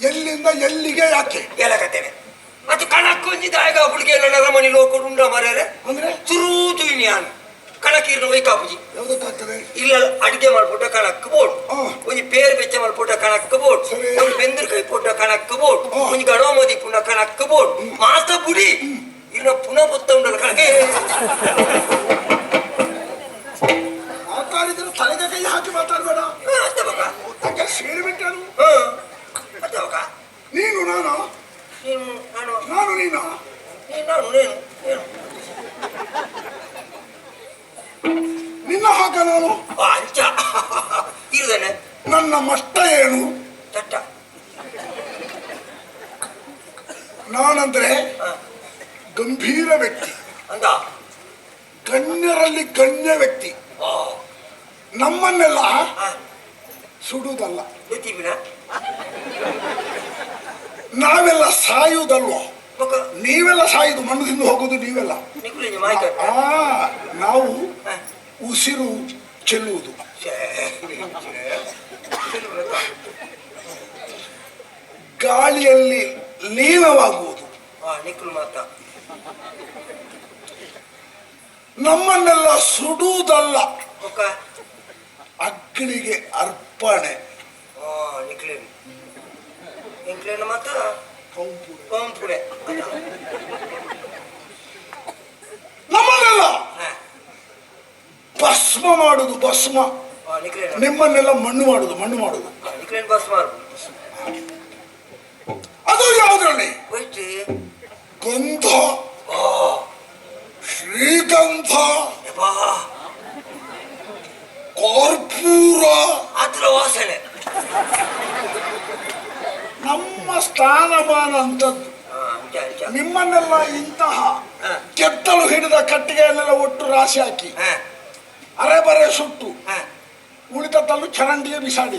ಎಲ್ಲಿಂದ ಎಲ್ಲಿಗೆ ಯಾಕೆ? ಹೇಳಕತ್ತೇನೆ ಅದು ಕಣಕ್ಕು ದಾಯಗ ಹುಡುಗಿ ಎಲ್ಲ ನರಮಣಿ ಲೋಕ ಉಂಡ ಮರ್ಯಾರೆ. ಅಂದ್ರೆ? ಸುರೂತು ಇನ್ಯಾನು. ಕಣಕ್ಕಿರ್ನ ವೈಕಾಪುಜಿ ಯಾವ್ದಕ್ಕಾಗ್ತದೆ? ಇಲ್ಲ ಅಡಿಗೆ ಮಾಡ್ಬಿಟ್ಟ ಕಣಕ್ ಬೋಟ್ ಒಂದು ಪೇರ್ ಬೆಚ್ಚ ಮಾಡ್ಬಿಟ್ಟ ಕಣಕ್ ಬೋಟ್ ಒಂದು ಬೆಂದ್ರ ಕೈ ಪೋಟ ಕಣಕ್ ಬೋಟ್ ಒಂದು ಗಣೋ ಮದಿ ಪುಣ್ಣ ಕಣಕ್ ಬೋಟ್ ಮಾತ ಬುಡಿ. ಇನ್ನ ಪುನಃ ಬುತ್ತ ಉಂಡಲ್ಲ ಕಣಕ್ಕೆ. ಮಾತಾಡಿದ್ರೆ ತಲೆಗೆ ಕೈ ಹಾಕಿ ಮಾತಾಡ್ಬೇಡ. ಸೇರಿಬಿಟ್ಟನು ಹಾ. ನೀನು ನಾನು? ನೀನು ನಾನು. ನಾನು ನೀನು? ನೀನು ನಾನು ನೀನು ನೀನು. ನಿನ್ನ ಹಾಕ ನಾನು? ಅಂಚ. ನನ್ನ ಮಷ್ಟ ಏನು? ಚಟ್ಟ ನಾನಂದ್ರೆ ಗಂಭೀರ ವ್ಯಕ್ತಿ. ಅಂದ. ಗಣ್ಯರಲ್ಲಿ ಗಣ್ಯ ವ್ಯಕ್ತಿ. ನಮ್ಮನ್ನೆಲ್ಲ ಸುಡುವುದಲ್ಲ. ನಾವೆಲ್ಲ ಸಾಯುವುದಲ್ವ? ನೀವೆಲ್ಲ ಸಾಯುದು ಮಣ್ಣು ತಿಂದು ಹೋಗುದು ನೀವೆಲ್ಲ ನಾವು ಉಸಿರು ಚೆಲ್ಲುವುದು. ಗಾಳಿಯಲ್ಲಿ ಲೀನವಾಗುವುದು. ನಮ್ಮನ್ನೆಲ್ಲ ಸುಡುವುದಲ್ಲ. ಅಗ್ನಿಗೆ ಅರ್ಪಣೆ ಆ ನಿಖಿಲಿನ್ ನಿಖಿಲಿನ ಮಾತ್ರ. ಪಂಪುಡೆ ನಮ್ಮನ್ನೆಲ್ಲ ಭಸ್ಮ ಮಾಡುದು ಭಸ್ಮ ನಿಮ್ಮನ್ನೆಲ್ಲ ಮಣ್ಣು ಮಾಡುದು ಮಣ್ಣು ಮಾಡುದು ಭಸ್ಮ ಅದು ಯಾವುದ್ರಲ್ಲಿ ಗಂಧ ಶ್ರೀಗಂಧ ಕರ್ಪೂರ ಆತರ ವಾಸನೆ ನಮ್ಮ ಸ್ಥಾನಮಾನ ಅಂತದ್ದು ನಿಮ್ಮನ್ನೆಲ್ಲ ಇಂತಹ ಕೆತ್ತಲು ಹಿಡಿದ ಕಟ್ಟಿಗೆಯನ್ನೆಲ್ಲ ಒಟ್ಟು ರಾಶಿ ಹಾಕಿ. ಅರೆ ಬರೆ ಸುಟ್ಟು. ಉಳಿದ ತಲ್ಲು ಚರಂಡಿಗೆ ಬಿಸಾಡಿ.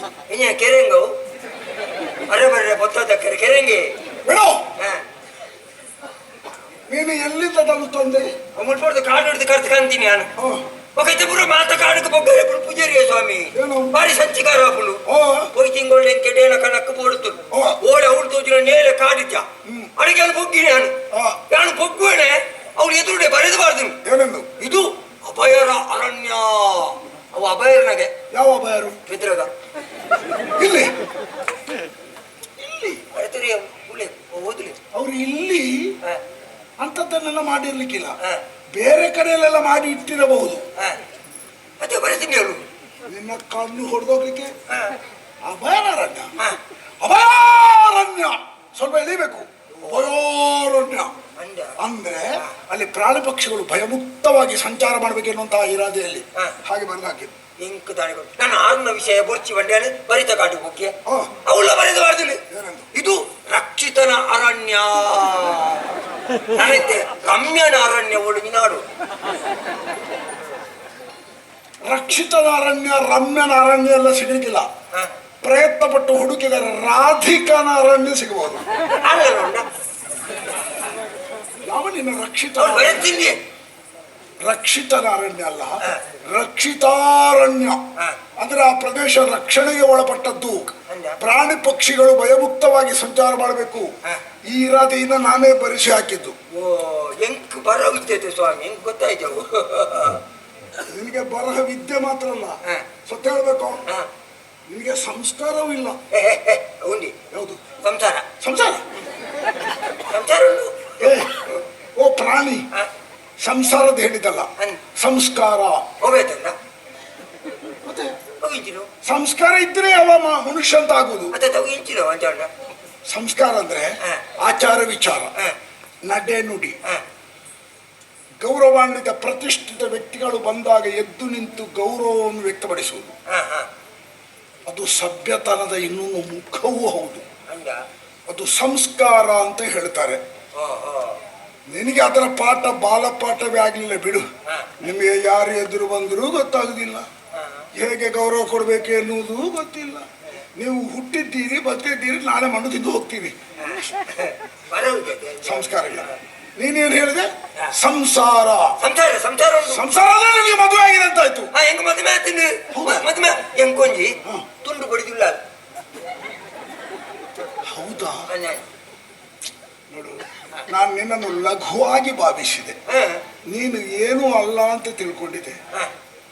ಅರೆ ಬರೆ ಬೊತ್ತದ ಕೆರೆಂಗೆ ಬಿಡು. ನೀನು ಎಲ್ಲಿಂದ ತಂದು? ತಂದೆ ಮುಟ್ಬಾರ್ದು ಕಾಡು ಹಿಡಿದು ಕರ್ತು ಕಾಣ್ತೀನಿ ನಾನು. ಹ. ಒಕ್ಕೈತೆ ಪುರ ಮಾತ ಕಾಡಕ್ಕೆ ಬೊಗ್ಗರೆ ಪುರ ಪೂಜಾರಿಯ ಸ್ವಾಮಿ ಏನು? ಬಾರಿ ಸಂಚಿಕಾರ ಪುಳು ಓ పోయి తింగోళ్ళు ఎంకెటైనా కనక్కు పోడుతు ఓ. ఓడ అవుడు తోచిన నేల కాడిచ్చ అడిగి అని పొగ్గిని అను ఆ. ನಾನು పొగ్గునే ಅವಳು ಎದುರುಡೆ ಬರೆದಬಾರ್ದು ಏನೆಂದು ಇದು ಅಭಯರ ಅರಣ್ಯ ಅವ ಅಭಯರನಗೆ ಯಾವ ಬಯರು ಬಿದ್ರಗ ಇಲ್ಲಿ ಅಡತರಿ ಉಳಿ ಓದ್ಲಿ ಅವ್ರು ಇಲ್ಲಿ ಹ, ಅಂಥದ್ದನ್ನೆಲ್ಲ ಮಾಡಿರ್ಲಿಕ್ಕಿಲ್ಲ ಹ, ಬೇರೆ ಕಡೆಯಲ್ಲೆಲ್ಲ ಮಾಡಿ ಇಟ್ಟಿರಬಹುದು. ಮತ್ತೆ ಬರೆತೀನಿ ಅವಳು ನಿನ್ನ ಕಣ್ಣು ಹೊಡೆದೋಗ್ಲಿಕ್ಕೆ? ಅಭಯಾರಣ್ಯ. ಅಭಯಾರಣ್ಯ. ಸ್ವಲ್ಪ ಎಳಿಬೇಕು. ಅಭಯಾರಣ್ಯ. ಅಂದ ಅಂದ್ರೆ ಅಲ್ಲಿ ಪ್ರಾಣಿ ಪಕ್ಷಿಗಳು ಭಯಮುಕ್ತವಾಗಿ ಸಂಚಾರ ಮಾಡ್ಬೇಕೆನ್ನುವಂತಹ ಇರಾದೆಯಲ್ಲಿ. ಹಾಗೆ ಹಾಕಿದ್ದು ಇಂಕ್ ದಾಳಿಗಳು ನಾನು ಆರ್ನ ವಿಷಯ ಬುರ್ಚಿ ಬಂಡ್ಯಾನೆ ಬರಿತ ಕಾಟು ಮುಖ್ಯ ಹ. ಅವಳ ಬರೆದು ಏನಂದು? ಇದು ರಕ್ಷಿತನ ಅರಣ್ಯ. ನನಗೆ ರಮ್ಯನ ಅರಣ್ಯ ರಮ್ಯನ ಅರಣ್ಯ ಎಲ್ಲ ಸಿಗಲಿಕ್ಕಿಲ್ಲ. ಪ್ರಯತ್ನ ಪಟ್ಟು ಹುಡುಕಿದರೆ ರಾಧಿಕನ ಅರಣ್ಯ ಸಿಗಬಹುದು ಯಾವ ನಿನ್ನ ರಕ್ಷಿತ ರಕ್ಷಿತನ ಅರಣ್ಯ ಅಲ್ಲ ರಕ್ಷಿತಾರಣ್ಯ. ಅಂದ್ರೆ ಆ ಪ್ರದೇಶ ರಕ್ಷಣೆಗೆ ಒಳಪಟ್ಟದ್ದು? ಪ್ರಾಣಿ ಪಕ್ಷಿಗಳು ಭಯಮುಕ್ತವಾಗಿ ಸಂಚಾರ ಮಾಡಬೇಕು. ಈ ಇರಾದೆಯಿಂದ ನಾನೇ ಪರೀಕ್ಷೆ ಹಾಕಿದ್ದು. ಓ ಎಂಕ್ ಬರೋಗಿತ್ತೈತೆ ಸ್ವಾಮಿ ಎಂಕ್ ಗೊತ್ತಾಯ್ತವು ನಿನಗೆ ಬರಹ ವಿದ್ಯೆ ಮಾತ್ರ ಅಲ್ಲ. ಸತ್ಯ ಹೇಳ್ಬೇಕು? ನಿನಗೆ ಸಂಸ್ಕಾರವೂ ಇಲ್ಲ. ಉಂಡಿ. ಯಾವುದು? ಸಂಸಾರ. ಸಂಸಾರ? ಸಂಸಾರ ಓ ಪ್ರಾಣಿ. ಸಂಸಾರದ ಹೇಳಿದಲ್ಲ. ಸಂಸ್ಕಾರ. ಮತ್ತೆ? ಸಂಸ್ಕಾರ ಇದ್ರೆ ಅವ ಮನುಷ್ಯ ಅಂತ ಆಗುದು ತಗೋಗಿಂಚಿರು ಅಂಚಣ್ಣ ಸಂಸ್ಕಾರ ಅಂದ್ರೆ ಆಚಾರ ವಿಚಾರ. ನಡೆ ನುಡಿ. ಗೌರವಾನ್ವಿತ ಪ್ರತಿಷ್ಠಿತ ವ್ಯಕ್ತಿಗಳು ಬಂದಾಗ ಎದ್ದು ನಿಂತು ಗೌರವವನ್ನು ವ್ಯಕ್ತಪಡಿಸುವುದು. ಅದು ಸಭ್ಯತನದ ಇನ್ನೊಂದು ಮುಖವೂ ಹೌದು. ಅದು ಸಂಸ್ಕಾರ ಅಂತ ಹೇಳ್ತಾರೆ. ನಿನಗೆ ಅದರ ಪಾಠ ಬಾಲಪಾಠವೇ ಆಗಲಿಲ್ಲ ಬಿಡು. ನಿಮಗೆ ಯಾರು ಎದುರು ಬಂದರೂ ಗೊತ್ತಾಗುದಿಲ್ಲ. ಹೇಗೆ ಗೌರವ ಕೊಡಬೇಕು ಎನ್ನುವುದು ಗೊತ್ತಿಲ್ಲ. ನೀವು ಹುಟ್ಟಿದ್ದೀರಿ ಬದುಕಿದ್ದೀರಿ ನಾಳೆ ಮಣ್ಣು ತಿಂದು ಹೋಗ್ತೀವಿ. ಸಂಸ್ಕಾರ ಇಲ್ಲ. ನೀನೇನು ಹೇಳಿದೆ? ಸಂಸಾರ. ಸಂಸಾರ ಸಂಸಾರ ಅಂದ್ರೆ ಮದುವೆ ಆಗಿದೆ ಅಂತ ಆಯ್ತು. ಹೆಂಗ ಮದುವೆ ಆತೀನಿ ಮದುವೆ ಹೆಂಗ್ ಕೊಂಜಿ. ತುಂಡು ಬಡಿದಿಲ್ಲ ಹೌದಾ? ನೋಡು ನಾನು ನಿನ್ನನ್ನು ಲಘುವಾಗಿ ಭಾವಿಸಿದೆ. ನೀನು ಏನೂ ಅಲ್ಲ ಅಂತ ತಿಳ್ಕೊಂಡಿದ್ದೆ.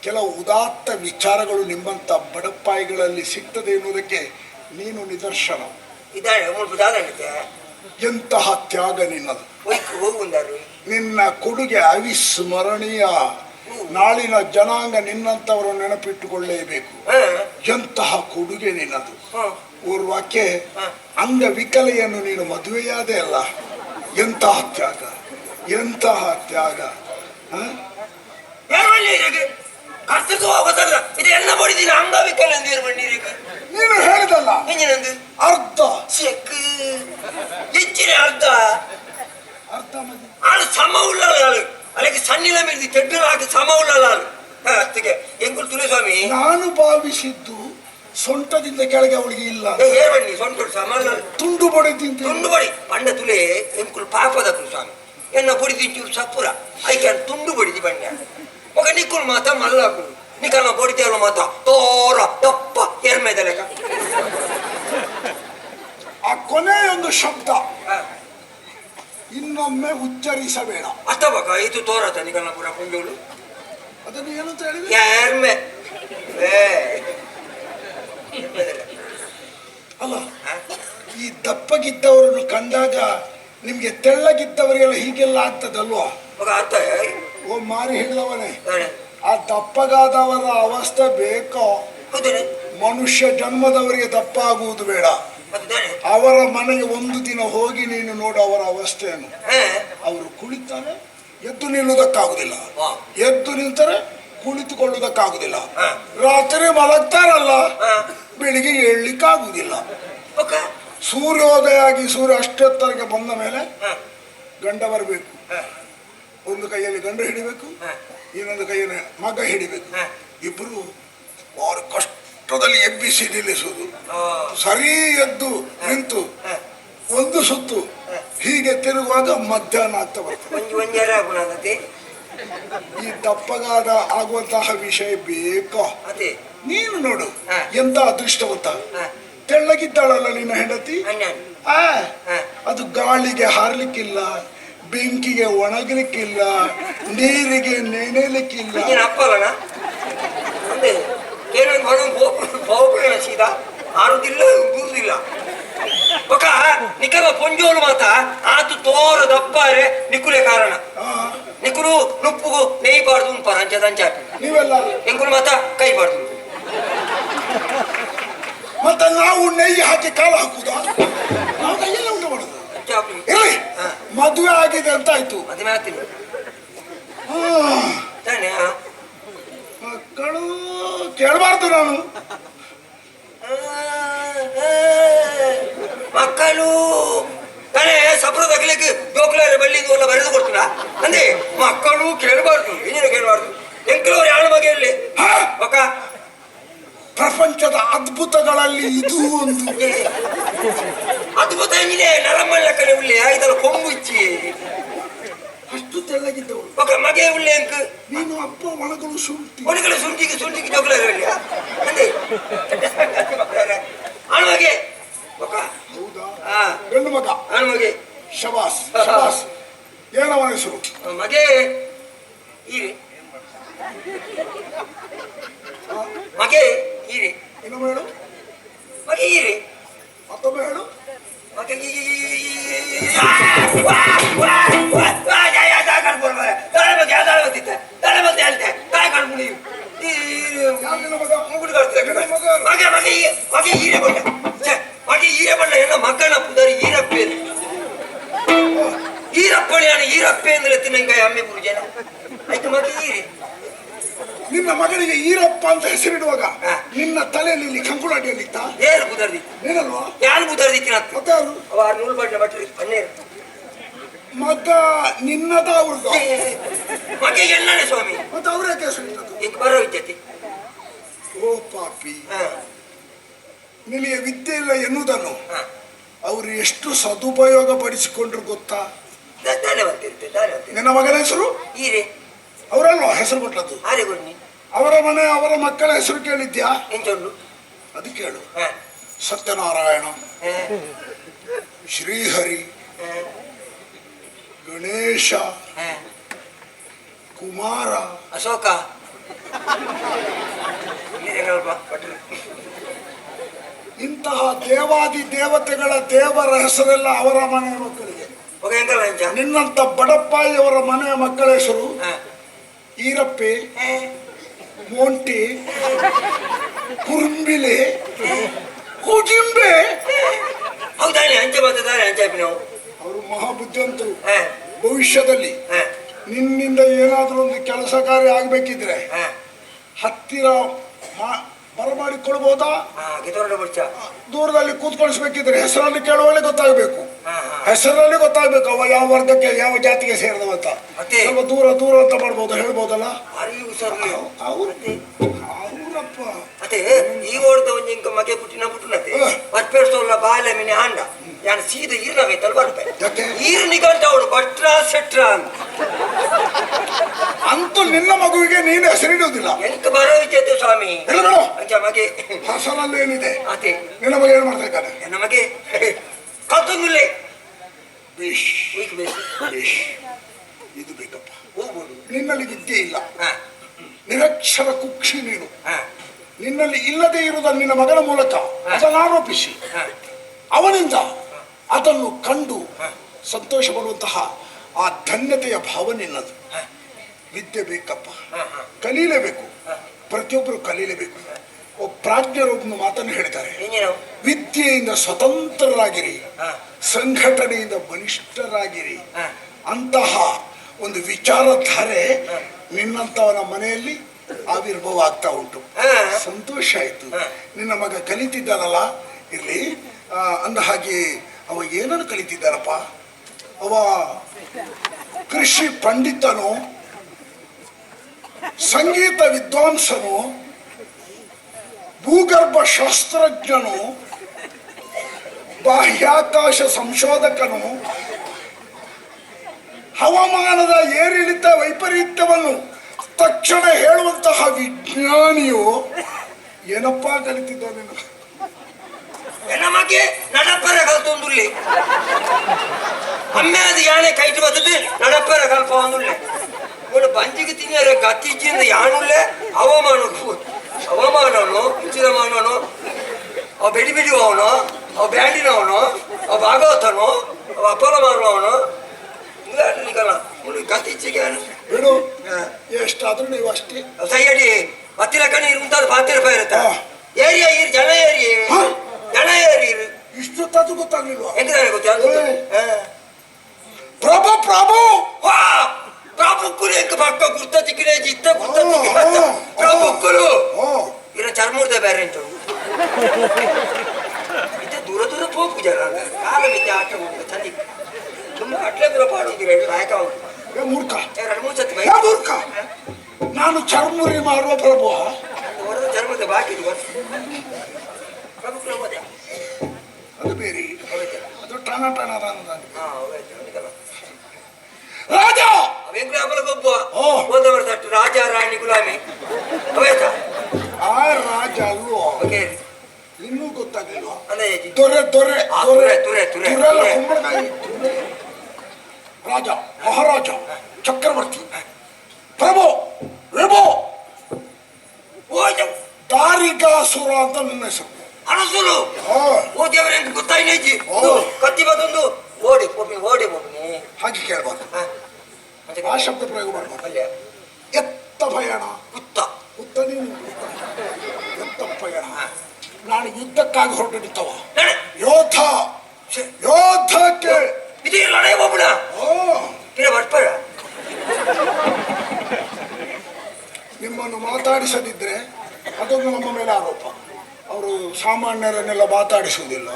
ಕೆಲವು ಉದಾತ್ತ ವಿಚಾರಗಳು ನಿಮ್ಮಂತ ಬಡಪಾಯಿಗಳಲ್ಲಿ ಸಿಗ್ತದೆ ಎನ್ನುವುದಕ್ಕೆ ನೀನು ನಿದರ್ಶನ. ಇದಾಳೆ ಎಂತಹ ತ್ಯಾಗ ನಿನ್ನದು? ನಿನ್ನ ಕೊಡುಗೆ ಅವಿಸ್ಮರಣೀಯ. ನಾಳಿನ ಜನಾಂಗ ನಿನ್ನಂತವರು ನೆನಪಿಟ್ಟುಕೊಳ್ಳೇಬೇಕು. ಎಂತಹ ಕೊಡುಗೆ ನಿನ್ನದು? ಓರ್ವಾಕೆ. ಅಂಗವಿಕಲೆಯನ್ನು ನೀನು ಮದುವೆಯಾದೆ ಅಲ್ಲ. ಎಂತಹ ತ್ಯಾಗ? ಎಂತಹ ತ್ಯಾಗ? ಹ? ಏರ್ಮಣ್ಣಿ ಇರಗೆ ಕರ್ತಕ್ಕೆ ಹೋಗೋದಲ್ಲ ಇದು ಎಲ್ಲ ಬಡಿದಿನ ಅಂಗವಿಕಲ ಎಂದು ಏರ್ಮಣ್ಣಿ ಇರಗೆ ನೀನು ಹೇಳಿದಲ್ಲ ಹೆಂಗಿನಂದು ಅರ್ಧ ಚೆಕ್ ಹೆಚ್ಚಿನ ಅರ್ಧ ಅರ್ಧ ಮದಿ ಆಳು ಸಮ ಉಳ್ಳಲ್ಲ ಆಳು ಅಲ್ಲಿಗೆ ಸಣ್ಣಿಲ ಮೀರಿದಿ ತೆಡ್ಡಲ ಹಾಕಿ ಸಮ ಉಳ್ಳಲ್ಲ ಆಳು ಹಾ, ಅತ್ತಿಗೆ ಎಂಕುಲ್ ತುಳಸ್ವಾಮಿ ನಾನು ಭಾವಿಸಿದ್ದು ಸೊಂಟದಿಂದ ಕೆಳಗೆ ಅವಳಿಗೆ ಇಲ್ಲ ಏ ಏರ್ಮಣ್ಣಿ ಸೊಂಟು ಸಮ ಅಲ್ಲ ತುಂಡು ಬಡಿದಿಂತ ತುಂಡು ಬಡಿ ಪಂಡ ತುಲೆ ಎಂಕುಲ್ ಪಾಪದ ಸ್ವಾಮಿ ಎನ್ನ ಬಡಿದಿಂಚೂರು ಸಪುರ ಐಕೆ ತುಂಡು ಬಡಿದಿ ಬಣ್ಣ ఒక నిక్కులు మాత మల్లాకులు నీకన్నా పొడితేల మాత తోర దప్ప ఎర్మెద లెక్క ಆ ಕೊನೆಯೊಂದು ಶಬ್ದ ಇನ್ನೊಮ್ಮೆ ಉಚ್ಚರಿಸಬೇಡ ಅತ್ತಬಕ ಇದು ತೋರತ ನಿಕನ್ನ ಪುರ ಪುಂಜೋಳು ಅದನ್ನು ಏನಂತ ಹೇಳಿದ್ರೆ ಎರ್ಮೆ ಏ ಎರ್ಮೆದಲೆ. ಅಲ್ಲ ಹ? ಈ ದಪ್ಪಗಿದ್ದವರನ್ನು ಕಂಡಾಗ ನಿಮ್ಗೆ ತೆಳ್ಳಗಿದ್ದವರಿಗೆಲ್ಲ ಹೀಗೆಲ್ಲ ಆಗ್ತದಲ್ವಾ ఒక ಅರ್ಥ ಓ ಮಾರಿ ಹಿಡಿದವನೇ ಆ ದಪ್ಪಗಾದವರ ಅವಸ್ಥೆ ಬೇಕೋ? ಮನುಷ್ಯ ಜನ್ಮದವರಿಗೆ ದಪ್ಪ ಆಗುವುದು ಬೇಡ. ಅವರ ಮನೆಗೆ ಒಂದು ದಿನ ಹೋಗಿ ನೀನು ನೋಡು ಅವರ ಅವಸ್ಥೆಯನ್ನು. ಅವರು ಕುಳಿತಾರೆ ಎದ್ದು ನಿಲ್ಲುವುದಕ್ಕಾಗುದಿಲ್ಲ. ಎದ್ದು ನಿಂತರೆ ಕುಳಿತುಕೊಳ್ಳುವುದಕ್ಕಾಗುದಿಲ್ಲ. ರಾತ್ರಿ ಮಲಗ್ತಾರಲ್ಲ. ಬೆಳಿಗ್ಗೆ ಏಳ್ಲಿಕ್ಕಾಗುದಿಲ್ಲ. ಆಗುದಿಲ್ಲ ಸೂರ್ಯೋದಯ ಆಗಿ ಸೂರ್ಯ ಅಷ್ಟೊತ್ತರಿಗೆ ಬಂದ ಮೇಲೆ ಗಂಡ ಬರಬೇಕು. ಒಂದು ಕೈಯಲ್ಲಿ ಗಂಡ ಹಿಡಿಬೇಕು ಇನ್ನೊಂದು ಕೈಯಲ್ಲಿ ಮಗ ಹಿಡಿಬೇಕು. ಇಬ್ಬರು ಅವರು ಕಷ್ಟದಲ್ಲಿ ಎಬ್ಬಿಸಿ ನಿಲ್ಲಿಸುವುದು. ಸರಿ ಎದ್ದು ನಿಂತು ಒಂದು ಸುತ್ತು ಹೀಗೆ ತಿರುಗುವಾಗ ಮಧ್ಯಾಹ್ನ ಅಂತ ಬರ್ತದೆ. ಈ ದಪ್ಪಗಾದ ಆಗುವಂತಹ ವಿಷಯ ಬೇಕೋ. ಅದೇ ನೀನು ನೋಡು ಎಂತ ಅದೃಷ್ಟವಂತ? ಗೊತ್ತ ತೆಳ್ಳಗಿದ್ದಾಳಲ್ಲ ನಿನ್ನ ಹೆಂಡತಿ? ಆ ಅದು ಗಾಳಿಗೆ ಹಾರ್ಲಿಕ್ಕಿಲ್ಲ. ಬೆಂಕಿಗೆ ಒಣಗಲಿಕ್ಕಿಲ್ಲ ನೀರಿಗೆ ನೆನೆಲಿಕ್ಕಿಲ್ಲ. ನೀನು ಅಪ್ಪ ಅಲ್ಲಣ್ಣ ಅಂದೆ ಕೇರಳ ಬಹುಪಡಿನ ಸೀದ ಆಡುದಿಲ್ಲ ಬೂರುದಿಲ್ಲ ಒಕ ನಿಕಲ ಪೊಂಜೋಲು ಮಾತ ಆತು ತೋರ ದಪ್ಪರೆ ನಿಕುಲೆ ಕಾರಣ. ನಿಕುಲು ನುಪ್ಪುಗು ನೇಯ್ಬಾರ್ದು ಪರ ಅಂಚದ ಅಂಚಾಪಿ ನೀವೆಲ್ಲ? ಎಂಕುಲು ಮಾತ ಕೈಬಾರ್ದು ಮತ್ತೆ ನಾವು ನೆಯ್ ಹಾಕಿ ಕಾಳು ಹಾಕುದಾ? ನಾವು ಕೈಯಲ್ಲ ಉಂಟು ಮಾಡುದು. ಅಂಚಾಪಿ ಮದುವೆ ಆಗಿದೆ ಅಂತ ಆಯ್ತು ತಾನೆ? ಮಕ್ಕಳು ಕೇಳಬಾರ್ದು ನಾನು. ಮಕ್ಕಳು ಸಬ್ರ ತಗಲಿಕ್ಕೆ ಗೋಕುಲ ಬಳ್ಳಿ ಎಲ್ಲ ಬರೆದು ಕೊಡ್ತೀರಾ? ಅಂದ್ರೆ ಮಕ್ಕಳು ಕೇಳಬಾರ್ದು ಏನೇನು ಕೇಳಬಾರ್ದು? ಎಂಕಲವ್ರು ಯಾರ ಬಗ್ಗೆ ಇರಲಿ ಪ್ರಪಂಚದ ಅದ್ಭುತಗಳಲ್ಲಿ ಇದು ಒಂದು. ಅದ್ಭುತ ಏನಿದೆ? ನರಮಲ್ಲ ಕಡೆ ಉಳ್ಳೆ ಕೊಂಬು ಇಚ್ಚಿ. ಅಷ್ಟು ತೆಳ್ಳಗಿದ್ದವಳು ಮಗ ಮಗೆ ಉಳ್ಳೆ ಅಂಕ. ನೀನು ಅಪ್ಪ ಒಣಗಲು ಸುಂಟಿ ಒಣಗಲು ಸುಂಟಿಗೆ ಸುಂಟಿಗೆ ಜಗಳ ಅಂದ್ರೆ ಅಣ್ಮಗೆ ಮಗ. ಹೌದಾ? ಗಂಡು ಮಗ? ಅಣ್ಮಗೆ ಶಬಾಸ್ ಶಬಾಸ್. ಏನವ ಹೆಸರು? ಮಗೆ. ಈ ಮಗೆ. ಈರೆ ಇನ್ನೊಮ್ಮೆ ಹೇಳು ಮಗೆ ಈರೆ ಮತ್ತೊಮ್ಮೆ ಹೇಳು ಮಗೆ ತಲೆ ಬಗ್ಗೆ ತಲೆ ಬಂದಿದ್ದೆ ತಲೆ ಬಂದು ಹೇಳ್ತೆ ತಾಯಿ ಕಣ್ಣು ಮುಡಿಯು ಯಾರು ನಿನ್ನ ಮಗನಿಗೆ ಈರಪ್ಪ ಅಂತ ಹೆಸರಿಡುವಾಗ. ನಿನ್ನ ತಲೆಯಲ್ಲಿ ಇಲ್ಲಿ ಕಂಕುಳಾಟಿಯಲ್ಲಿ ಇತ್ತ? ಏರು ಬುದರ್ದಿ ನೀನಲ್ವಾ ಯಾರು ಬುದರ್ದಿತ್ತಿನ ಮತ್ತೆ ಅವರು ಅವ ನೂರು ಬಟ್ಟೆ ಬಟ್ಟೆ ಪನ್ನೇರು ಮಗ ನಿನ್ನದ ಅವ್ರದ್ದು? ಎಣ್ಣನೆ ಸ್ವಾಮಿ. ಮತ್ತೆ ಅವ್ರ ಹೆಸರು ನಿನ್ನದು? ಈಗ ಬರೋ ವಿದ್ಯತೆ. ಓ ಪಾಪಿ. ನಿನಗೆ ವಿದ್ಯೆ ಇಲ್ಲ ಎನ್ನುವುದನ್ನು ಅವರು ಎಷ್ಟು ಸದುಪಯೋಗ ಪಡಿಸಿಕೊಂಡ್ರು ಗೊತ್ತಾ? ನಿನ್ನ ಮಗನ ಹೆಸರು? ಅವರಲ್ವಾ ಹೆಸರು ಕೊಟ್ಟದ್ದು? ಆರೆ ಗುಣ್ಣಿ ಅವರ ಮನೆ ಅವರ ಮಕ್ಕಳ ಹೆಸರು ಕೇಳಿದ್ಯಾ? ಅದು ಕೇಳು. ಸತ್ಯನಾರಾಯಣ. ಶ್ರೀಹರಿ. ಗಣೇಶ. ಕುಮಾರ. ಅಶೋಕ. ಇಂತಹ ದೇವಾದಿ ದೇವತೆಗಳ ದೇವರ ಹೆಸರೆಲ್ಲ ಅವರ ಮನೆಯ ಮಕ್ಕಳಿಗೆ. ನಿನ್ನಂತ ಬಡಪ್ಪಾಯಿಯವರ ಮನೆಯ ಮಕ್ಕಳ ಹೆಸರು ಈರಪ್ಪಿ ಮೋಂಟಿ ಕುರುಂಬಿಲಿ ಕುಜಿಂಬೆ. ಹೌದಾನೆ ಅಂಚೆ ಬಂದಿದ್ದಾರೆ ಅಂಚೆ ನಾವು ಅವರು ಮಹಾಬುದ್ಧಿವಂತರು. ಭವಿಷ್ಯದಲ್ಲಿ ನಿನ್ನಿಂದ ಏನಾದರೂ ಒಂದು ಕೆಲಸ ಕಾರ್ಯ ಆಗಬೇಕಿದ್ರೆ ಹಾ. ಹತ್ತಿರ ಬಿಡ್ಚ ದೂರದಲ್ಲಿ ಕೂತ್ಕೊಳಿಸ್ಬೇಕಿದ್ರೆ ಹೆಸರಲ್ಲಿ ಕೇಳುವಲ್ಲಿ ಗೊತ್ತಾಗಬೇಕು. ಹೆಸರಲ್ಲಿ ಗೊತ್ತಾಗಬೇಕು. ಅವ ಯಾವ ವರ್ಗಕ್ಕೆ ಯಾವ ಜಾತಿಗೆ ಸೇರಿದವ ಅಂತ? ಸ್ವಲ್ಪ ದೂರ ದೂರ ಅಂತ ಮಾಡ್ಬೋದು ಹೇಳ್ಬೋದಲ್ಲ? ಅವರಪ್ಪ. ಅದೇ ಈ ಓಡ್ದ ಒಂಜಿ ಇಂಕ ಮಗೆ ಪುಟ್ಟಿನ ಪುಟ್ಟನತೆ. ಹ. ಪರ್ಪೇರ್ಸೋಲ್ಲ ಬಾಲೆ ಮಿನಿ ಹಾಂಡ. ಯಾನ್ ಸೀದ ಈರ್ನಾಗೈತಲ್ ಬರ್ಪೆ ಈರ್ನಿಗಂತ ಅವಳು ಭಟ್ರ ಸೆಟ್ರ ಅಂತ. ಅಂತೂ ನಿನ್ನ ಮಗುವಿಗೆ ನೀನು ಹೆಸರಿಡುವುದಿಲ್ಲ ಎಂತ ಬರೋದಕ್ಕೆ ಸ್ವಾಮಿ. ಬೇಡ. ಮಗೆ. ಏನಿದೆ? ಅದೇ ನಿನ್ನ ಮಗ ಏನ್ ಮಾಡ್ತಾ ಇದ್ದಾನೆ? ನಮಗೆ ಬೇಷ್ ಇದು ಬೇಕಪ್ಪ. ಹೋಗ್ಬೋದು. ನಿನ್ನಲ್ಲಿ ವಿದ್ಯೆ ಇಲ್ಲ. ನಿರಕ್ಷರ ಕುಕ್ಷಿ ನೀನು. ನಿನ್ನಲ್ಲಿ ಇಲ್ಲದೆ ಇರುವುದನ್ನು ನಿನ್ನ ಮಗನ ಮೂಲಕ. ಅದನ್ನು ಆರೋಪಿಸಿ. ಅವನಿಂದ ಅದನ್ನು ಕಂಡು. ಸಂತೋಷ ಪಡುವಂತಹ ಆ ಧನ್ಯತೆಯ ಭಾವ ನಿನ್ನದು. ವಿದ್ಯೆ ಬೇಕಪ್ಪ. ಕಲೀಲೇಬೇಕು. ಪ್ರತಿಯೊಬ್ಬರು ಕಲೀಲೇಬೇಕು. ಒಬ್ಬ ಪ್ರಾಜ್ಞರು ಒಂದು ಮಾತನ್ನು ಹೇಳ್ತಾರೆ ವಿದ್ಯೆಯಿಂದ ಸ್ವತಂತ್ರರಾಗಿರಿ. ಸಂಘಟನೆಯಿಂದ ಬಲಿಷ್ಠರಾಗಿರಿ. ಅಂತಹ ಒಂದು ವಿಚಾರಧಾರೆ ನಿನ್ನಂತವನ ಮನೆಯಲ್ಲಿ ಆವಿರ್ಭವ ಆಗ್ತಾ ಉಂಟು ಸಂತೋಷ ಆಯ್ತು. ನಿನ್ನ ಮಗ ಕಲಿತಿದ್ದಾನಲ್ಲ? ಇಲ್ಲಿ ಅಂದ ಹಾಗೆ ಅವ ಏನನ್ನು ಕಲಿತಿದ್ದಾರಪ್ಪ ಅವ ಕೃಷಿ ಪಂಡಿತನು? ಸಂಗೀತ ವಿದ್ವಾಂಸನು ಭೂಗರ್ಭ ಶಾಸ್ತ್ರಜ್ಞನು ಬಾಹ್ಯಾಕಾಶ ಸಂಶೋಧಕನು ಹವಾಮಾನದ ಏರಿಳಿತ ವೈಪರೀತ್ಯವನ್ನು ತಕ್ಷಣ ಹೇಳುವಂತಹ ವಿಜ್ಞಾನಿಯು ಏನಪ್ಪ ಕಲಿತಿದ್ದ ನೀನು ನಮಗೆ ಬರ್ತದೆ ನಡಪ್ಪರ ಕಲ್ಪ ಒಂದುಲ್ಲೆ ಇವಳು ಬಂಜಿಗೆ ತಿನ್ನಿಯರೆ ಗತ್ತಿಚ್ಚಿಂದ ಯಾಣುಲ್ಲೆ ಹವಾಮಾನ ಹವಾಮಾನನು ಉಚಿತಮಾನನು ಅವ ಬೆಡಿ ಅವನು ಅವ ಬ್ಯಾಂಡಿನವನು ಅವ ಭಾಗವತನು ಅವ ಅಪೋಲ ಮಾಡುವವನು. ಗತ್ತಿಚ್ಚಿಗೆ ಬಿಡು. ಎಷ್ಟಾದ್ರೂ ನೀವು ಅಷ್ಟೇ. ಸೈಯಡಿ ಹತ್ತಿರ ಕಣ್ಣು ಮುಂತಾದ ಪಾತಿ ರೂಪಾಯಿ ಇರುತ್ತೆ ಏರಿಯ ಇರ್ ಜನ ಏರಿ. ಜನ ಏರಿ ಇಷ್ಟು ತದ್ದು ಗೊತ್ತಾಗ್ಲಿಲ್ವಾ? ಎಂತ ಗೊತ್ತಾ? ಏ. ಪ್ರಭು ಪ್ರಭು! ಎಂಕ ಪಕ್ಕ ಗುರ್ತ ತಿಕ್ಕಿನ ಜಿತ್ತ ಗುರ್ತ ಓ, ತಿಕ್ಕಿನ ಓ, ಪ್ರಾಬುಕ್ಕುಲು ಓ. ಇರ ಚರ್ಮುರ್ದ ಬೇರೆ ಅಂತ. ಇತ್ತೆ ದೂರ ದೂರ ಹೋಗು ಜನ. ಕಾಲ ಮಿತ್ತೆ ಆಟ ಹೋಗ್ತದೆ ಚಂದಿ ತುಂಬ ಅಟ್ಲೆ ದೂರ ಪಾಡುದಿರ ನಾಯಕ ಮೂರ್ಖ. ಎರಡು ಮೂರು ಸತಿ ಮೂರ್ಖ. ನಾನು ಚರ್ಮುರಿ ಮಾಡುವ ಪ್ರಭು. ಹೊರದ ಚರ್ಮದ ಬಾಕಿ ಇದು ಅದು ಬೇರೆ. ಅದು ಟಣ ಟಣ ಹಾ ಅವನಿಗೆಲ್ಲ ರಾಜ! ಅವೆಂಗ್ಲ ಅಮಲಗೊಬ್ಬ ಓ. ಹೋದ ವರ್ಷ ಅಷ್ಟು ರಾಜ ರಾಣಿ ಗುಲಾಮಿ. ಅವೇತ ಆ ರಾಜ ಅಲ್ವೋ? ಓಕೆ. ಇನ್ನೂ ಗೊತ್ತಾಗ್ಲಿಲ್ವಾ? ಅಂದ್ರೆ ದೊರೆ ದೊರೆ ಆ, ತುರೆ, ತುರೆ, ತುರೆ. ತುರೆಲ್ಲ ತುರೆ. ಕುಂಬಳಕಾಯಿ. ರಾಜ ಮಹಾರಾಜ ಚಕ್ರವರ್ತಿ ಪ್ರಭು ವಿಭೋ ಕಾರಿಕಾಸುರ ಅಂತ ನನ್ನ ಹೆಸರು ಅರಸುಲು ಹಾ, ಓ ದೇವರೇ ಅಂತ ಗೊತ್ತಾಯ್ನೇಜಿ ಓ. ಕತ್ತಿ ಬದೊಂದು ಓಡಿ ಒಬ್ಬಿ ಓಡಿ ಒಬ್ಬನಿ ಹಾಗೆ ಕೇಳ್ಬಾರ್ದು ಆ ಶಬ್ದ ಪ್ರಯೋಗ ಮಾಡ್ಬಾರ್ದು ಅಲ್ಲೇ ಎತ್ತ ಭಯಣ ಕುತ್ತ ಉತ್ತ ನೀನು ಎತ್ತ ಭಯಣ ನಾನು ಯುದ್ಧಕ್ಕಾಗಿ ಹೊರಟಿರ್ತವ ನಡೆ. ಯೋಧ ಛೆ, ಯೋಧಕ್ಕೆ ಇದು ಲಡೈ ಒಬ್ಬನ ಓ ಪಿರ ಬರ್ಪಡ ನಿಮ್ಮನ್ನು ಮಾತಾಡಿಸದಿದ್ದರೆ ಅದೊಂದು ನಮ್ಮ ಮೇಲೆ ಆರೋಪ. ಅವರು ಸಾಮಾನ್ಯರನ್ನೆಲ್ಲ ಮಾತಾಡಿಸುವುದಿಲ್ಲ.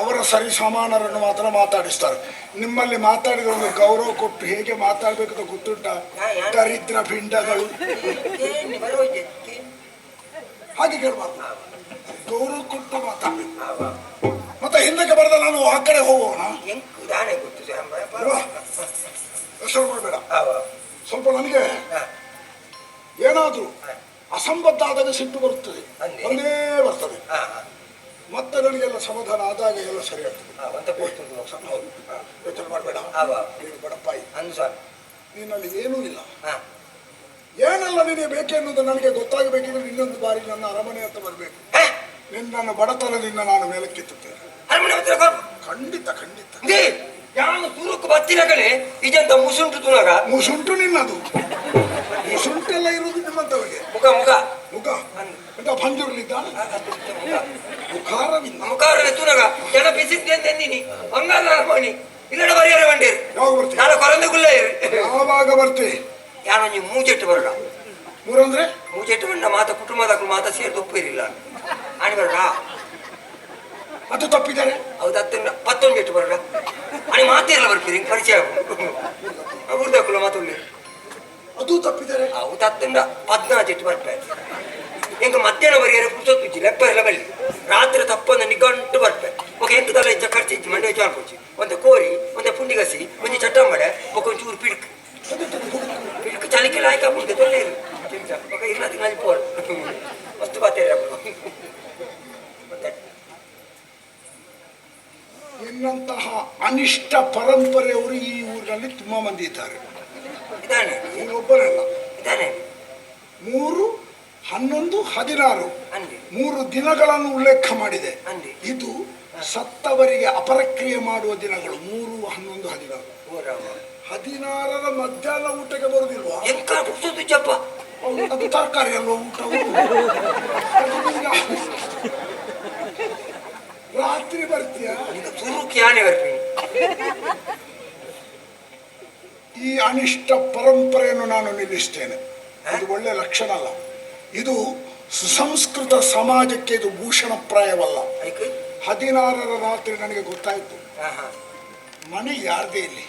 ಅವರ ಸರಿ ಸಮಾನರನ್ನು ಮಾತ್ರ ಮಾತಾಡಿಸ್ತಾರೆ. ನಿಮ್ಮಲ್ಲಿ ಮಾತಾಡಿದ ಒಂದು ಗೌರವ ಕೊಟ್ಟು ಹೇಗೆ ಅಂತ ಗೊತ್ತುಂಟ? ದರಿದ್ರ ಪಿಂಡಗಳು ಹಾಗೆ ಕೇಳಬಾರ್ದು. ಗೌರವ ಕೊಟ್ಟು ಮಾತಾಡಬೇಕು. ಮತ್ತೆ ಹಿಂದಕ್ಕೆ ಬರೆದ ನಾನು ಆ ಕಡೆ ಹೋಗೋಣ? ಹೆಸರು ಮಾಡಬೇಡ ಸ್ವಲ್ಪ ನನಗೆ ಏನಾದ್ರೂ ಅಸಂಬದ್ಧ ಆದಾಗ ಸಿಟ್ಟು ಬರುತ್ತದೆ. ಒಂದೇ ಬರ್ತದೆ. ಮತ್ತೆ ನನಗೆಲ್ಲ ಸಮಾಧಾನ ಆದಾಗ ಎಲ್ಲ ಸರಿ ಆಗ್ತದೆ. ಯೋಚನೆ ಮಾಡಬೇಡ. ನೀನು ಬಡಪಾಯಿ. ನಿನ್ನಲ್ಲಿ ಏನೂ ಇಲ್ಲ. ಏನಲ್ಲ ನಿನಗೆ ಬೇಕೆನ್ನುವುದು ನನಗೆ ಗೊತ್ತಾಗಬೇಕಿದ್ರೆ ಇನ್ನೊಂದು ಬಾರಿ ನನ್ನ ಅರಮನೆ ಅಂತ ಬರಬೇಕು. ನಿನ್ನ ಬಡತನದಿಂದ ನಾನು ಮೇಲಕ್ಕೆತ್ತುತ್ತೇನೆ. ಖಂಡಿತ ಖಂಡಿತ. ಯಾವ ತುರುಕು ಬತ್ತಿನ ಕಡೆ ಇದಂತ ಮುಸುಂಟು ತುನಗ ಮುಸುಂಟು ನಿನ್ನದು. ಮುಸುಂಟೆಲ್ಲ ಇರುವುದು ನಿಮ್ಮಂತವರಿಗೆ ಮುಖ ಮುಖ. ಮುಖ? ಅಂತ ಪಂಜುರ್ಲಿದ್ದ? ಮುಖಾರವಿಲ್ಲ. ಮುಖಾರನೆ ತುನಗ ಜನ ಬಿಸಿದ್ದೆ ಅಂದಿನಿ ಬಂಗಾರ ಅರಮಣಿ ಇಲ್ಲಡ ಬರಿಯರೆ ಬಂಡೇರು ಯಾವಾಗ ಬರ್ತೀವಿ ನಾನು ಕೊರಂದ ಗುಳ್ಳೆ ಯಾವಾಗ ಬರ್ತೀವಿ ಯಾನೊಂಜಿ ಮೂಜೆಟ್ಟು ಬರೋಣ. ಮೂರಂದ್ರೆ? ಮೂಜೆಟ್ಟು ಬಂಡ ಮಾತ ಕುಟುಂಬದ ಮಾತ ಸೇರಿ ಒಪ್ಪಿರಿಲ್ಲ ಆಣಿ ಬರೋಣ ಅದು ತಪ್ಪಿದ್ದಾರೆ? ಹೌದು ಹತ್ತೊಂದು ಪತ್ತೊಂದು ಜೆಟ್ಟು ಬರೋಣ. ಆಣಿ ಮಾತೇರಲ್ಲ ಬರ್ತೀರಿ ಹಿಂಗೆ ಪರಿಚಯ ಹುರ್ದಕ್ಕಲ್ಲ ಮಾತೊಳ್ಳಿ ಅದು ತಪ್ಪಿದ್ದಾರೆ ಹೌದು ಹತ್ತರಿಂದ ಹದಿನಾರು ಬರ್ತಾ ಇದೆ ಮಧ್ಯಾಹ್ನ ಮಧ್ಯಾಹ್ನವರೆಗೆ ಪುಸ್ತಕ ಲೆಪ್ಪ ಎಲ್ಲ ಬಲ್ಲಿ ರಾತ್ರಿ ತಪ್ಪೊಂದು ನಿಗಂಟು ಬರ್ಪೆ ಒಕ ಎಂತದಲ್ಲ ಹೆಚ್ಚ ಖರ್ಚಿಚ್ಚು ಮಂಡೆ ಚಾಲ್ಕೊಚ್ಚಿ ಒಂದು ಕೋರಿ ಒಂದು ಪುಂಡಿಗಸಿ ಒಂದು ಚಟ್ಟಂಬಡೆ ಒಕ್ಕೊಂದು ಚೂರು ಪಿಡ್ಕ್. ಪಿಡ್ಕ್ ಚಳಿಕೆಲ್ಲ ಆಯ್ಕೆ ಮುಂದೆ ತೊಲೆ ಇರು ಒಕ ಇರ್ಲಾದ ನಾಳೆ ಪೋರ್ ಅಷ್ಟು ಬಾತೇ ನಿನ್ನಂತಹ ಅನಿಷ್ಟ ಪರಂಪರೆಯವರು ಈ ಊರಿನಲ್ಲಿ ತುಂಬಾ ಮಂದಿ ಇದ್ದಾರೆ. ಇದಾನೆ ಒಬ್ಬನಲ್ಲ. ಇದಾನೆ ಮೂರು ಹನ್ನೊಂದು ಹದಿನಾರು. ಮೂರು ದಿನಗಳನ್ನು ಉಲ್ಲೇಖ ಮಾಡಿದೆ. ಇದು ಸತ್ತವರಿಗೆ ಅಪರಕ್ರಿಯೆ ಮಾಡುವ ದಿನಗಳು. ಮೂರು ಹನ್ನೊಂದು ಹದಿನಾರು. ಹದಿನಾರರ ಮಧ್ಯಾಹ್ನ ಊಟಕ್ಕೆ ಬರುದಿಲ್ವಾ? ಅದು ತರಕಾರಿ ಅಲ್ವ ಊಟ? ರಾತ್ರಿ ಬರ್ತೀಯ? ಬರ್ತೀನಿ. ಈ ಅನಿಷ್ಟ ಪರಂಪರೆಯನ್ನು ನಾನು ನಿಲ್ಲಿಸ್ತೇನೆ. ಇದು ಒಳ್ಳೆ ಲಕ್ಷಣ ಅಲ್ಲ. ಇದು ಸುಸಂಸ್ಕೃತ ಸಮಾಜಕ್ಕೆ ಇದು ಭೂಷಣಪ್ರಾಯವಲ್ಲ. ಪ್ರಾಯವಲ್ಲ ಹದಿನಾರರ ರಾತ್ರಿ ನನಗೆ ಗೊತ್ತಾಯಿತು. ಮನೆ ಯಾರದೇ ಇಲ್ಲಿ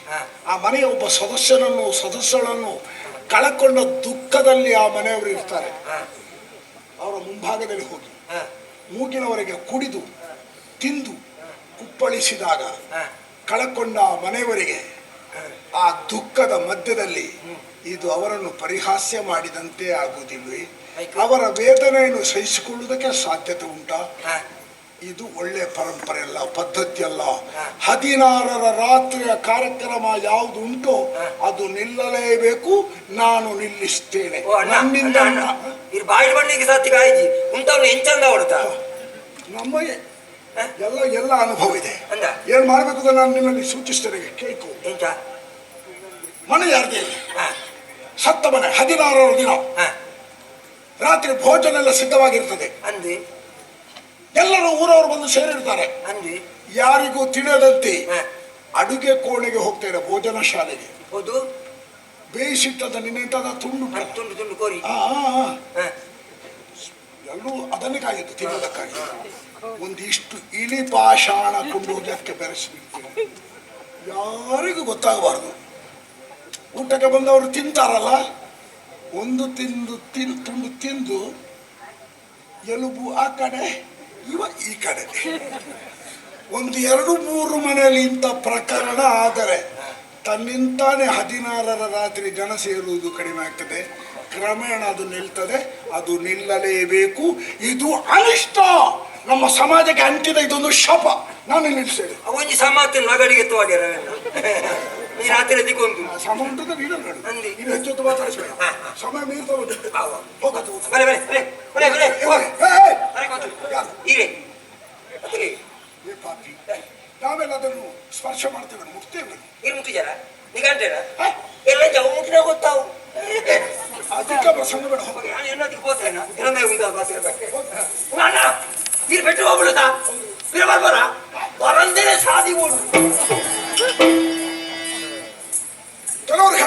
ಆ ಮನೆಯ ಒಬ್ಬ ಸದಸ್ಯನನ್ನು ಸದಸ್ಯಳನ್ನು ಕಳಕೊಂಡ ದುಃಖದಲ್ಲಿ ಆ ಮನೆಯವರು ಇರ್ತಾರೆ. ಅವರ ಮುಂಭಾಗದಲ್ಲಿ ಹೋಗಿ. ಮೂಗಿನವರೆಗೆ ಕುಡಿದು ತಿಂದು ಕುಪ್ಪಳಿಸಿದಾಗ ಕಳಕೊಂಡ ಆ ಮನೆಯವರಿಗೆ ಆ ದುಃಖದ ಮಧ್ಯದಲ್ಲಿ ಇದು ಅವರನ್ನು ಪರಿಹಾಸ್ಯ ಮಾಡಿದಂತೆ ಆಗುವುದಿಲ್ಲ ಅವರ ವೇದನೆಯನ್ನು ಸಹಿಸಿಕೊಳ್ಳುವುದಕ್ಕೆ ಸಾಧ್ಯತೆ ಉಂಟಾ? ಇದು ಒಳ್ಳೆ ಪರಂಪರೆ ಅಲ್ಲ ಪದ್ಧತಿ ಅಲ್ಲ. ಹದಿನಾರರ ರಾತ್ರಿಯ ಕಾರ್ಯಕ್ರಮ ಯಾವುದು ಉಂಟೋ ಅದು ನಿಲ್ಲಲೇಬೇಕು ನಾನು ನಿಲ್ಲಿಸ್ತೇನೆ. ನಮ್ಮಿಂದ ಬಾಯಿ ಬಣ್ಣಿಗೆ ಉಂಟವ್ನು ಹೊಡ್ತಾ? ನಮಗೆ ಎಲ್ಲ ಎಲ್ಲ ಅನುಭವ ಇದೆ. ಏನ್ ಮಾಡ್ಬೇಕು ನಾನು ನಿಮ್ಮಲ್ಲಿ ಸೂಚಿಸ್ತೇನೆ ಕೇಳ್ಕೊ. ಮನೆ ಯಾರ್ದು ಇಲ್ಲ? ಸತ್ತ ಮನೆ ಹದಿನಾರರ ದಿನ. ರಾತ್ರಿ ಭೋಜನ ಎಲ್ಲ ಸಿದ್ಧವಾಗಿರ್ತದೆ. ಅಂದಿ. ಎಲ್ಲರೂ ಊರವರು ಬಂದು ಸೇರಿರ್ತಾರೆ. ಅಂದಿ. ಯಾರಿಗೂ ತಿಳಿಯದಂತೆ ಅಡುಗೆ ಕೋಣೆಗೆ ಹೋಗ್ತಾರೆ ಭೋಜನ ಶಾಲೆಗೆ. ಹೌದು. ಬೇಯಿಸಿಟ್ಟದ ನಿನ್ನೆಂತಾದ ತುಂಡು ತುಂಡು ತುಂಡು ಕೋರಿ. ಎಲ್ಲೂ ಅದನ್ನೇ ಕಾಯಿತು ತಿನ್ನೋದಕ್ಕಾಗಿ ಒಂದಿಷ್ಟು ಇಳಿ ಪಾಷಾಣ ಕೊಂಡು ಅದಕ್ಕೆ ಬೆರೆಸಿ ಯಾರಿಗೂ ಗೊತ್ತಾಗಬಾರ್ದು. ಊಟಕ್ಕೆ ಬಂದವರು ತಿಂತಾರಲ್ಲ? ಒಂದು ತಿಂದು ತಿನ್ ತುಂಡು ತಿಂದು ಎಲುಬು ಆ ಕಡೆ, ಇವ ಈ ಕಡೆ. ಒಂದು ಎರಡು ಮೂರು ಮನೆಯಲ್ಲಿ ಇಂಥ ಪ್ರಕರಣ ಆದರೆ ತನ್ನಿಂತಾನೆ ಹದಿನಾರರ ರಾತ್ರಿ ಜನ ಸೇರುವುದು ಕಡಿಮೆ ಆಗ್ತದೆ. ಕ್ರಮೇಣ ಅದು ನಿಲ್ತದೆ. ಅದು ನಿಲ್ಲಲೇಬೇಕು. ಇದು ಅನಿಷ್ಟ. ನಮ್ಮ ಸಮಾಜಕ್ಕೆ ಅಂಟಿದ ಇದೊಂದು ಶಪ. ನಾನು ನಿಲ್ಲಿಸ್ತೇನೆ ಅವೊಂಜಿ ಸಮಾಜ ನಗಡಿಗೆ ತೋಗಿರ ರಾತ್ರಿ ಅದಕ್ಕೊಂದು ಸಮಂತದ ನೀನು ನೋಡಿ ನೀನು ಹೆಚ್ಚು ಮಾತಾಡಿಸಬೇಡ ಸಮಯ ಮೀರಿ ತಗೊಂಡು ಹೋಗತ್ತು ಬಲೆ ಬಲೆ ಬಲೆ ಬಲೆ ಬಲೆ ಹೀಗೆ ಏ ಪಾಪಿ ನಾವೆಲ್ಲ ಅದನ್ನು ಸ್ಪರ್ಶ ಮಾಡ್ತೇವೆ ಮುಟ್ತೇವೆ ನೀರು ಮುಟ್ಟಿದ್ಯಾರ ನಿಗಂಟೇನ ಎಲ್ಲ ಜವ ಮುಟ್ಟಿನ ಗೊತ್ತಾವು ಅದಕ್ಕೆ ಪ್ರಸಂಗ ಬೇಡ ಹೋಗಿ ನಾನು ಇನ್ನೊಂದಿಗೆ ಹೋಗ್ತೇನೆ ಇನ್ನೊಂದೇ ಉಂಟು ಅಣ್ಣ ನೀರು ಬಿಟ್ಟು ಹೋಗ್ಬಿಡುತ್ತಾ ನೀರು ಬರ್ಬೋರಾ ಬರಂದೇನೆ ಸಾಧಿ ಓಡು تنور